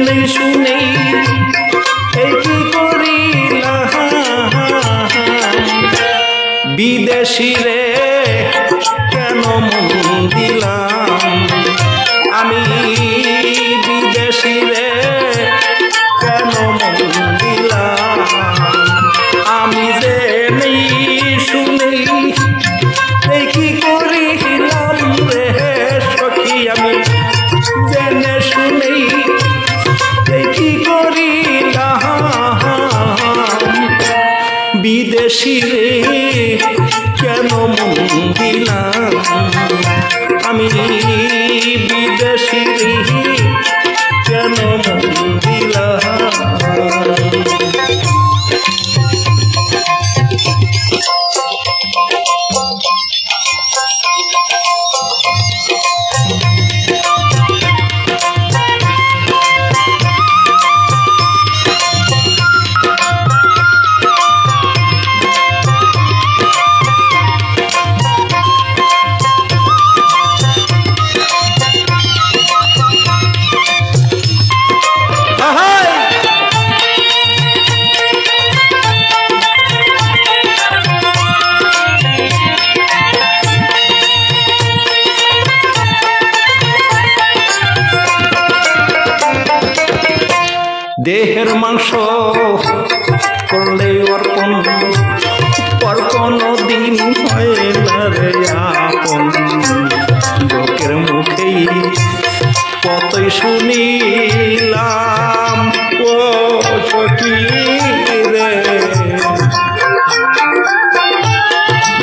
বলে শুনে এই কি করি বিদেশি রে দেহের মাংস করলে অর্পণ পর কোনো দিন লোকের মুখেই কতই শুনিলাম, ও রে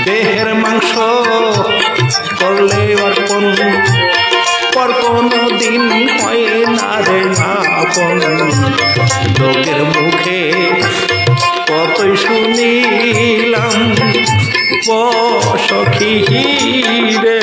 দেহের মাংস করলে অর্পণ পর কোনো দিন হয় না রে আপন। লোকের মুখে কতই শুনিলাম সখী রে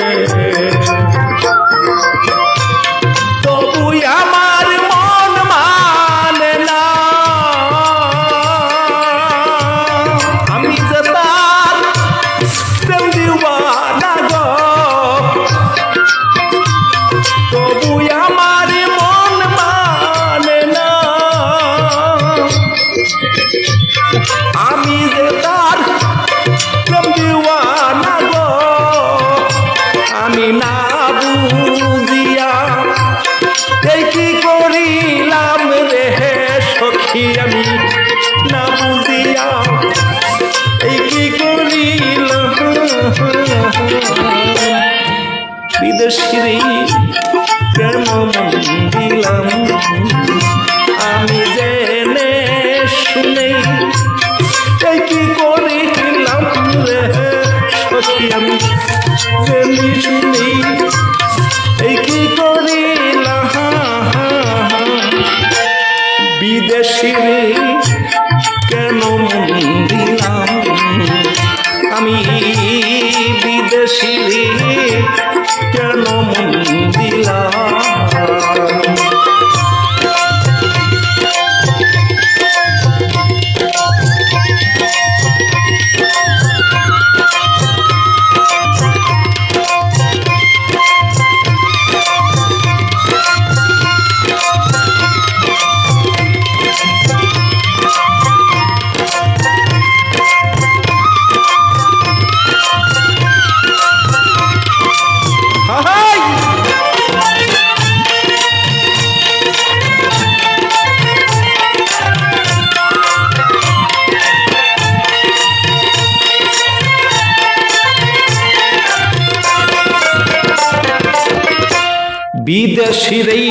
বিদেশিরেই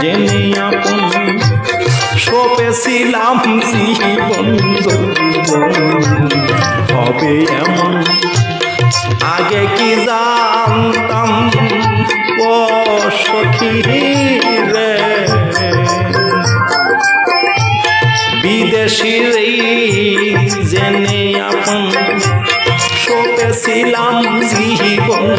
জেনে আপন সপেছিলাম জীবন হবে এমন। আগে কি জানতাম ও সখী রে বিদেশি রে জেনে আপন সপেছিলাম জীবন।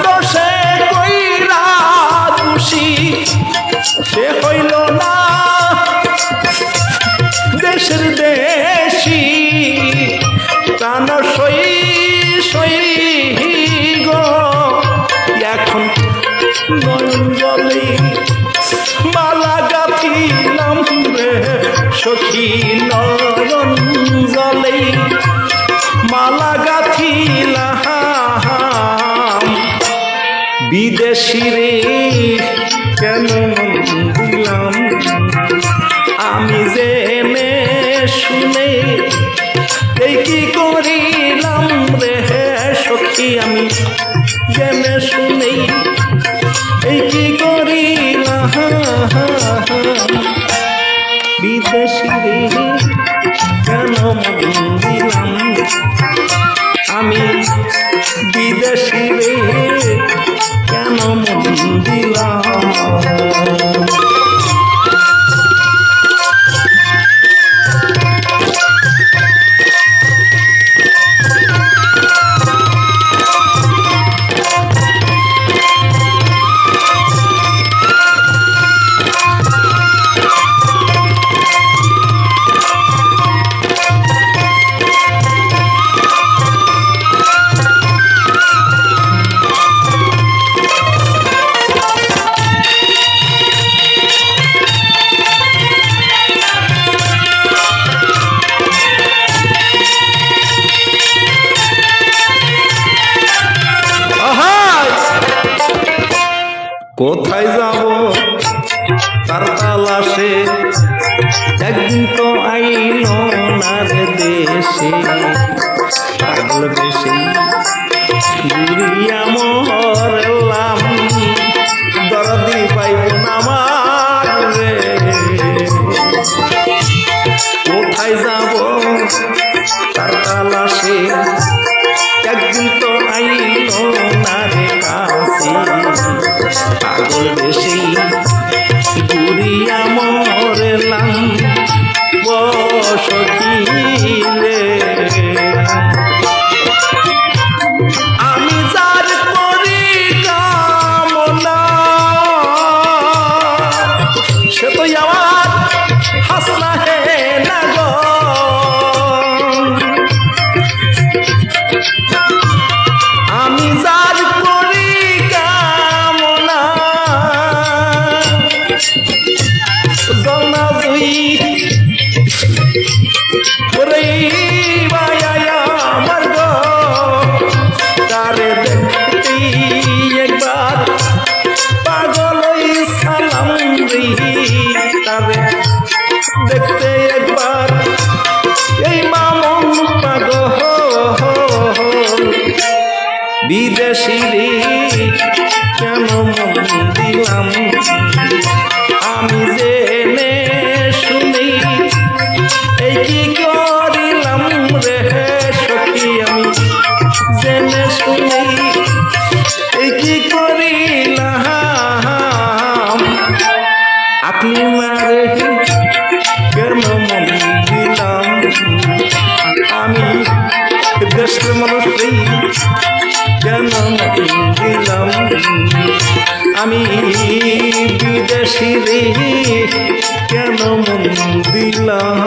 সে হইল না দেশের দেশি প্রাণ সই সই গো। এখন নয়ন জলে মালা গাথিলাম রে সখী নয়ন জলে। মালা গাথিলাম। বিদেশি রে কেন দিলাম আমি জেনে শুনে এই কি করিলাম রে? সখী, আমি জেনে শুনে এই কি করিলাম? বিদেশি কেন দিলাম আমি বিদেশি রে। কোথায় যাব? তার তালাশে একদিন তো আইল নার দেশে। পাগল বেশি ঘুরিয়া মরলাম দরদি দেশের মানুষ কেন দিলাম। আমি বিদেশি রে কেন মন দিলাম?